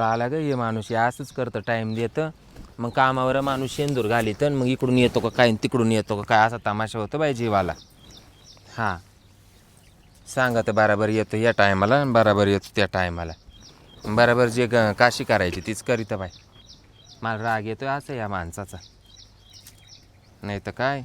आला ग हे माणूस हे असंच करतं टाईम देतं. मग कामावर माणूस शेंदूर घालीत मग इकडून येतो का काय तिकडून येतो का काय असा तमाशा होतो बाई जीवाला. हां. सांगा तर बराबर येतो या टायमाला आणि बराबर येतो त्या टायमाला बराबर जे ग काशी करायची तीच करीत बाई. मला राग येतो असं या माणसाचा. नाही तर काय?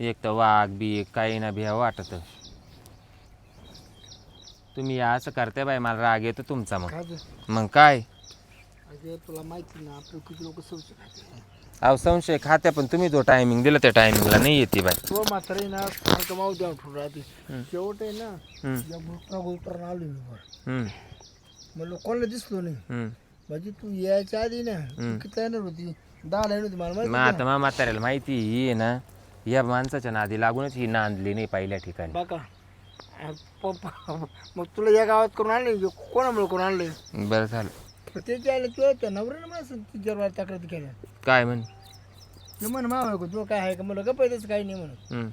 एक तर वाघ बी काही ना भिया वाटतं. तुम्ही या असं करताय बाई मला राग येतो तुमचा मग? मग काय? अगं तुला माहिती ना आपलं किती लोक संशय खाते. अहो संशय खात्या पण तुम्ही जो टायमिंग दिला त्या टायमिंगला नाही येते बाई. तो म्हातारी ना सारखं माऊ द्या उठून राहते शेवट आहे ना हम्म, या आलो मी वर हम्म, म्हणलं कोणाला दिसलो नाही? हम्म. म्हणजे तू यायच्या आधी ना तू किती येणार होती? दहा लाईन होती मला मग माहिती आता मग म्हाताऱ्याला माहिती ही आहे ना या माणसाच्या नादी लागूनच ही नांदली नाही पहिल्या ठिकाणी. आ, पप्पा मग तुला या गावात करून आणले कोणामुळे करून आणले बरं झालं. त्याच्या आले तुला त्या नवऱ्यानं मला तिच्यावर तक्रार केल्या काय म्हण? ते म्हण मावा तुला काय आहे का? मला गप्प येतच काही नाही म्हणून.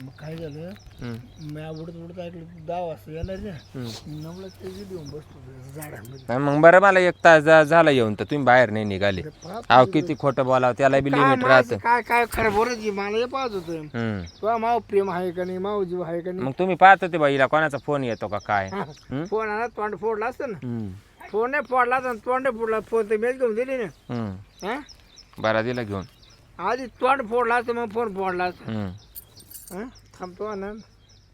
मग काय झालं? हम्म, मी उडत उडत ऐकलं तू दहा वाजता येणार ना हम्म. नवला ते येऊन बसतो झाडामध्ये. नाही, मग बरं मला एक तास झा- झाला येऊन तर तुम्ही बाहेर नाही निघाले. अहो किती खोटं बोलावं त्याला बी काय लिमिट माझं राहतं. काय काय खरं बोलायची मला हे पाहत होतं. तुला माव प्रेम आहे का नाही माव जीव आहे का नाही? मग तुम्ही पाहत होते बाईला कोणाचा फोन येतो का काय? हम्म? फोन आला तोंड फोडला असतं ना. हम्म, फोन नाही फोडला तर तोंड फोडला फोन तर मेल घेऊन दिली ना. हम्म. हा? बरा दिला घेऊन. आधी तोंड फोडला असतं मग फोन फोडला असतं. हम्म. हा? थांबतो ना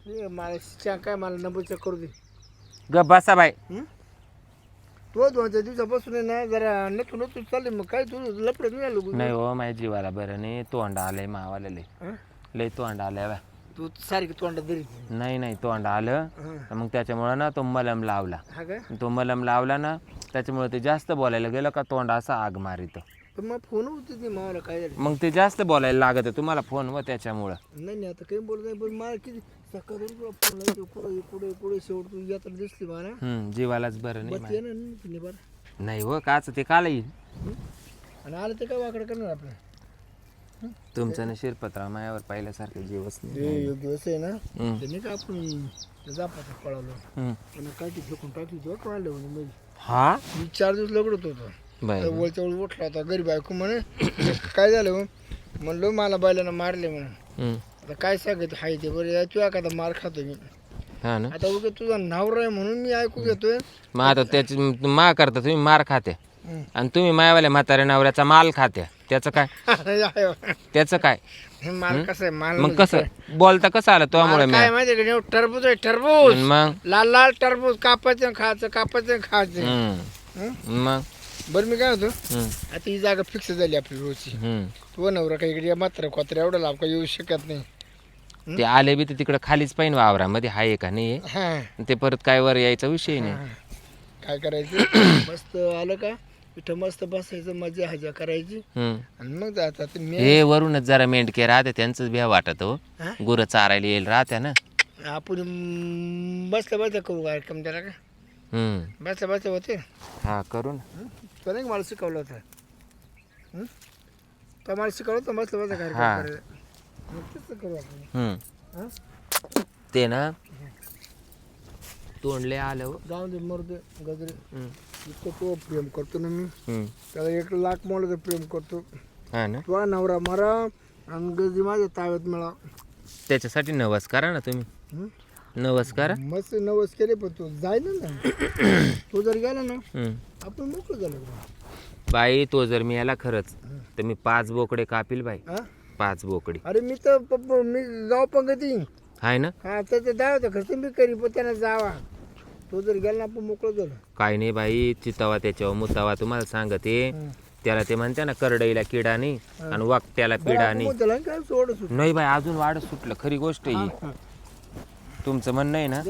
हे मला चा- काय मला नंबर चेक करू दे. ग बसा बाई. हं? तो दोन चार दिवसापासून आहे ना जरा नतू नतू चालले मग काय तू लपडत नाही आलो नाही हो माझ्या जीवाला बरं नाही तोंड आलंय मावाला लय. हं? लय तोंड आलंय बा तू सारखी तोंड तरी नाही नाही तोंड आलं. हा. मग त्याच्यामुळं ना तो मलम लावला. हा तो मलम लावला ना त्याच्यामुळे ते जास्त बोलायला गेलं का तोंड असं आग मारित. पण मग फोन होती नाही मावाला काय झालं? मग ते जास्त बोलायला लागत आहे तुम्हाला फोन व त्याच्यामुळं. नाही नाही आता काही बोलत नाही पण मला किती सकाळी तुला फोन लावतो कुठं कुठे कुठे शेवट तू यात्रा दिसली मला. हम्म, जीवालाच बरं नाही बस बरं. नाही हो काच ते काला येईल? आणि आलं ते काय वाकडं करणार आपलं? तुमचं ना शिरपत्रा मायावर पाहिल्यासारखं जीवच नाही. ते एक दिवस आहे ना हम्म, ते नाही का आपण जापाचं पळालो? हम्म. पण काय ती फेकून टाकली तो टोळले म्हणे मग. हा? मी चार दिवस लगडत होतो. वळच्या वळ उठला होता गरीब ऐकू म्हणे काय झालं हो? म्हणलो मला बैलानं मारले म्हणून हम्म, आता काय सांगत हाय ते बरं तू एखादा मार खातो मी. हा ना. आता उगे तुझा नावर आहे म्हणून मी ऐकू घेतोय. मग आता त्याची मा करता तुम्ही मार हम्म. आणि तुम्ही मायावाल्या म्हाताऱ्या नवऱ्याचा माल खात्या त्याचं काय? त्याचं काय? हे माल कसं आहे? माल मग कसं? बोलता कसं आलं त्यामुळे माल काय माहिती का? टरबूज आहे टरबूज. मग? लाल लाल टरबूज कापायचं आणि खायचं कापायचं आणि खायचं. हम्म, हं? मग? बरं मी काय होतो हम्म, आता ही जागा फिक्स झाली आपली रोजची. हम्म. तो नवरा काही इकडे मात्र कोत्र एवढं लाभ का येऊ शकत नाही. ते आले बी तर तिकडं खालीच पाहिजे वावरामध्ये आहे का नाही हा. ते परत काय वर यायचा विषय नाही. काय करायचं? मस्त आलं का? इथं मस्त बसायचं मजा हजा करायची. हम्म. आणि मग जायचं आता मी हे वरूनच जरा मेंढके राहते त्यांचंच भ्या वाटत हो. हा? गुरं चारायला येईल राहत्या ना. आपण बसल्या बसल्या करू कार्यक्रम त्याला का? हम्म. बसल्या होते हा करू ना तो नाही का मला शिकवलं होतं हं? तो मला शिकवलं होतं बसल्या हा. कार्यक्रम करायला. मग करू आपण हम्म. हं? ते ना तोंडले आलं हो. जाऊन दे मरते गजरे हम्म. इतकं तो प्रेम करतो ना मी हम्म. त्याला एक लाख मोल तर प्रेम करतो हा ना तो नवरा मरा आणि गजरी माझ्या ताब्यात मिळा त्याच्यासाठी नवस करा ना तुम्ही हं? नवस करा मस्त नवस केले पण तू जाय ना. तू जर गेला ना हम्म. आपण मोकळं झालं. बा. बाई तो जर मी याला खरंच तर मी पाच बोकडे कापील बाई. हा? पाच बोकडे. अरे मी तर पप्पा मी गाव पंगती आहे ना? हा त्याचं दाव होतं खर्च मी करी पण त्यानं जावा. तो जर गेला ना आपण मोकळं झालं. काय नाही बाई चितावा त्याच्यावर मुतावा तुम्हाला सांगते. हं. त्याला ते म्हणते ना करडईला किडा नाही आणि वाकट्याला पिडा नाही. त्याला काय सोड सुट नाही बाई अजून वाढ सुटलं. खरी गोष्ट आहे ही. तुमचं म्हणणं आहे ना.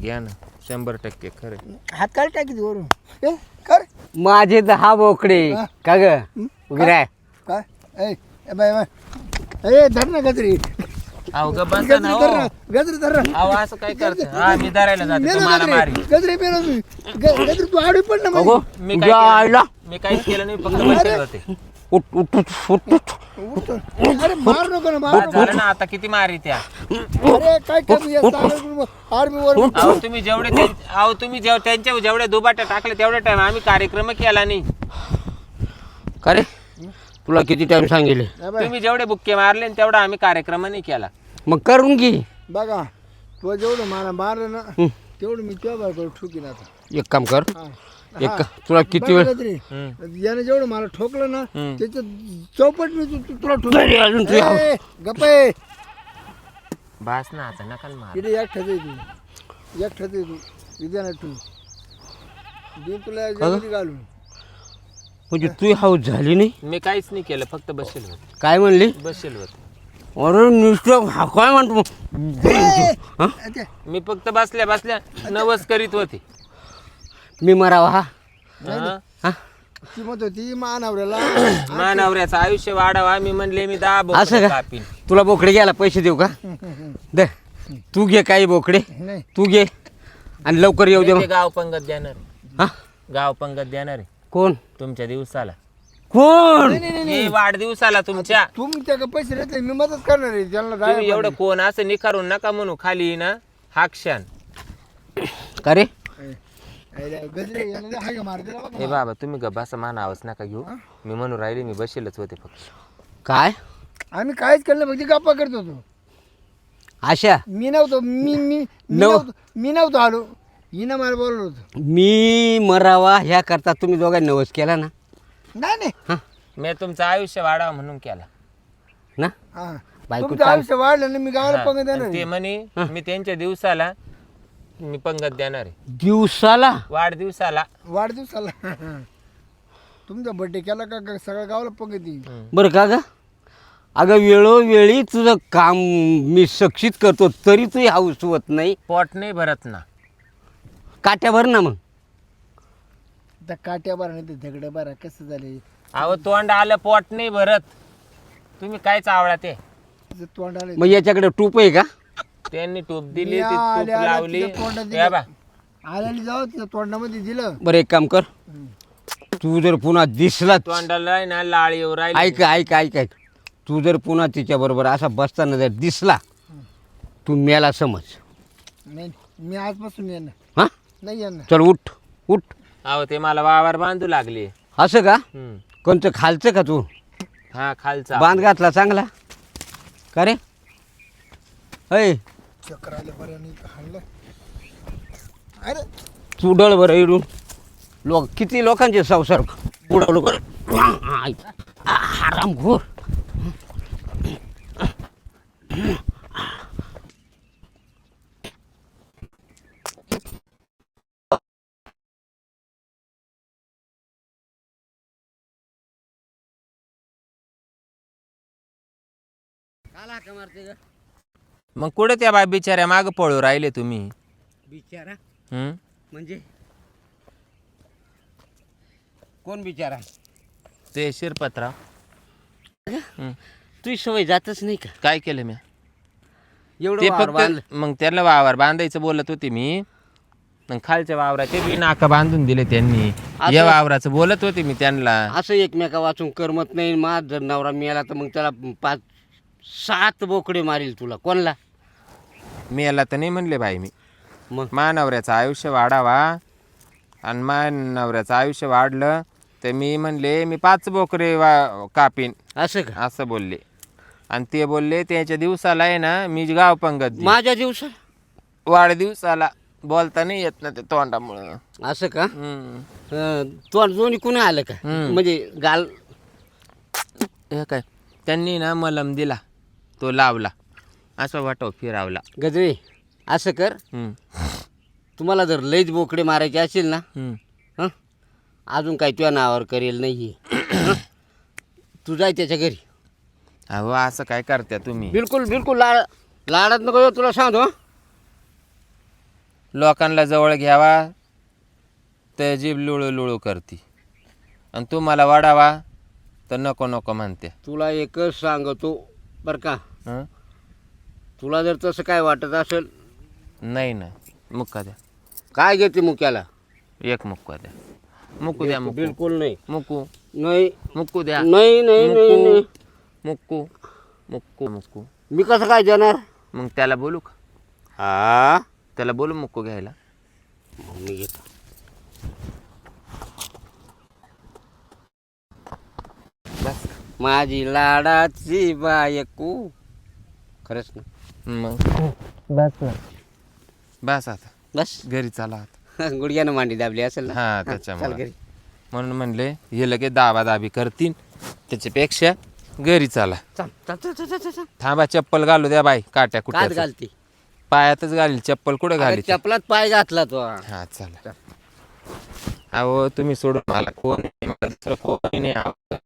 घ्या ना. शंभर टक्के खरं. हात काय टाकी वरून. ए कर. माझे दहा बोकडे. का ग? उभी राह. काय? ए ए बाय बाय. ए धर ना गजरी. अहो ग बसा गजरी ना धर हो. ना. गजरी धर ना. अहो असं काय करते? हा मी धरायला जाते तुम्हाला मारी गजरी ग- गजरी तू पड ना अगो. मी काय जायला. केलं- मी काहीच केलं नाही फक्त बसले होते उठ उठ उठ उठ. अरे मार नको ना मार झालं ना आता किती मारी त्या. अरे काय कमी आर्मी वर अहो तुम्ही जेवढे त्यां- अहो तुम्ही जेव त्यांच्या जेवढे दुबाट्या टाकले तेवढ्या टाइम आम्ही कार्यक्रम केला नाही. का रे? तुला किती टाइम सांगितले? तुम्ही जेवढे बुक्के मारले न तेवढा आम्ही कार्यक्रम नाही केला. मग करून घे. बघा तू जेवढं मला मारलं ना हं. तेवढं मी तुझ्या बायकोला ठोकीन आता. एक काम कर. हा. एक तुला किती वेळ तरी. यानं जेवढं मला ठोकलं ना. त्याचं चौपट मी तू- तू- तुला तरी अजून ठोक गप्प. बास ना आता नका ना मार. इथे एकठाच आहे तू. एकठाच आहे तू. ना तू दे तुला घालून. म्हणजे तू हाऊस झाली नाही? मी काहीच नाही केलं फक्त बसेल होत. काय म्हणली? बसेल होत. अरे नुसतं हा काय म्हणतो हा? ते, मी फक्त बसल्या बसल्या नवस करीत होते. मी मरावा हा. हा? हा? ती म्हणत होती मानावऱ्याला मानवऱ्याचं आयुष्य वाढावा मी म्हणले मी दहा असं का? कापीन. तुला बोकडे घ्यायला पैसे देऊ का? दे. तू घे काही बोकडे. नाही. तू घे. आणि लवकर येऊ दे मग. ते गाव पंगत देणार. हा? गाव पंगत देणार आहे. कोण? तुमच्या दिवसाला. कोण? हे वाढदिवसाला तुमच्या. तुमच्याकडे पैसे देते मी मदत करणार आहे त्यांना तुम्ही जायला एवढं कोण? असं निखारून नका म्हणू खाली ना. हा क्षण. का रे? हे बाबा. तुम्ही गप्पा असं मान आवाज नका घेऊ. मी म्हणून राहिले मी बसेलच होते फक्त. काय? आम्ही काहीच केलं फक्त गप्पा करत होतो. आशा? मी नव्हतो मी मी मी नव- नव्हतो मी नव्हतो आलो. हिनं मला बोललो होतो. मी मरावा ह्या करता तुम्ही दोघांनी नवस केला ना? नाही नाही. हा? मी तुमचं आयुष्य वाढावं म्हणून केला. ना? हा. बायको तुमचं आयुष्य वाढलं ना मी गावाला हा, आणि देणार ते. म्हणे मी त्यांच्या दिवसाला मी पंगत देणार आहे. दिवसाला? वाढदिवसाला. वाढदिवसाला. तुमचा बर्थडे केला का? का सगळ्या गावाला पंगत बरं का ग? अगं वेळोवेळी तुझं काम मी सक्षित करतो तरी तुझी हाऊस होत नाही. पोट नाही भरत ना. काट्याभर ना मग. त्या काट्या बारा नाही ते दगड्या बारा कसं झाले? अहो तोंड आलं पोट नाही भरत. तुम्ही काय चावळा ते? तोंड आलं मग याच्याकडे टूप आहे का? त्यांनी टूप दिली आल्या, आल्या, लावली. तिच्या तोंडात दिलं. या बा. आल्याने जाऊ तिच्या तोंडामध्ये दिलं. बरं एक काम कर. तू जर पुन्हा दिसला तोंडाला आहे ना लाळ येऊ राहिली. ऐक ऐक ऐक ऐक. तू जर पुन्हा तिच्याबरोबर असा बसताना जर दिसला तू मेला समज. नाही मी आजपासून येणार. हां? नाही येणार. चल उठ उठ. अहो ते मला वावर बांधू लागले. असं का? हम्म. कोणतं खालचं का तू? हा खालचा. बांध घातला चांगला. का रे? चक्कर आले बरं हाणलं? अरे. इडून. लोक किती लोकांचे संसार उडवलं बरं. आराम घोर. मग कुठे त्या बाय बिचाऱ्या माग पळू राहिले तुम्ही? बिचारा? म्हणजे? कोण बिचारा? ते शिरपतराव. तुझी सवय जातच नाही का? काय केलं मी एवढं वावर. फक्त मग त्याला वावर बांधायचं बोलत होते मी. मग खालच्या वावराचे बी नाका बांधून दिले त्यांनी. या वावराचं बोलत होते मी त्यांना. असं एकमेका वाचून करमत नाही. माझ जर नवरा मिळाला तर मग त्याला पाच सात बोकडे मारील तुला. कोणला? मी याला तर नाही म्हणले बाई मी. मग? मानवऱ्याचं आयुष्य वाढावा. आणि मानवऱ्याचं आयुष्य वाढलं तर मी म्हणले मी पाच बोकरे वा कापीन. असं का? असं बोलले. आणि ते बोलले त्याच्या दिवसाला आहे ना मी गाव पंगत. माझ्या दिवसा? वाढदिवसाला. बोलता नाही येत ना ते तोंडामुळं. असं का? हम्म. अं, तो दोन्ही कुणी आलं का. म्हणजे गाल हे काय? त्यांनी ना मलम दिला. तो लावला. असं वाटव फिरावला. गजवे असं कर. हम्म. तुम्हाला जर लईच बोकडे मारायचे असेल ना हम्म. हं? अजून काही तुझ्या नावावर करेल नाही हं? तू जाय त्याच्या घरी. अहो असं काय करत्या तुम्ही? बिलकुल बिलकुल लाड लाडात नको येऊ, तुला सांगतो हं? लोकांना जवळ घ्यावा तर जीभ लुळू लुळू करती. आणि तुम्हाला वाढावा तर नको नको म्हणते तुला एकच सांगतो बरं का. हं? तुला जर तसं काय वाटत असेल. नाही ना. मुक्का द्या. काय घेते मुक्याला? एक मुक्का द्या. मुकू द्या मुकू बिलकुल नाही. मुकू नाही. मुकू द्या. नाही नाही नाही. मुक्कू. मुक्कू मुक्कू. मी कसं काय देणार? मग त्याला बोलू का? हा. त्याला बोलू मुक्कू घ्यायला. मग मी घेतो बस माझी लाडाची बायकू. खरंच ना? मग? बस ना. बस आता. बस. घरी चला आता. गुडघ्यानं मांडी दाबली असेल ना? हा चल त्याच्यामुळे घरी. म्हणून म्हणले हे लगेच दाबा दाबी करतील. त्याच्यापेक्षा घरी चला. चल चल चल चल चल चल. थांबा चप्पल घालू द्या बाई काट्या कात कुठे घालती. पायातच घालील चप्पल कुठे अगं, घाली चपलात पाय घातला तो. हा चला. अहो तुम्ही सोडून मला कोण नाही, मला दुसरं कोणी नाही आवडत.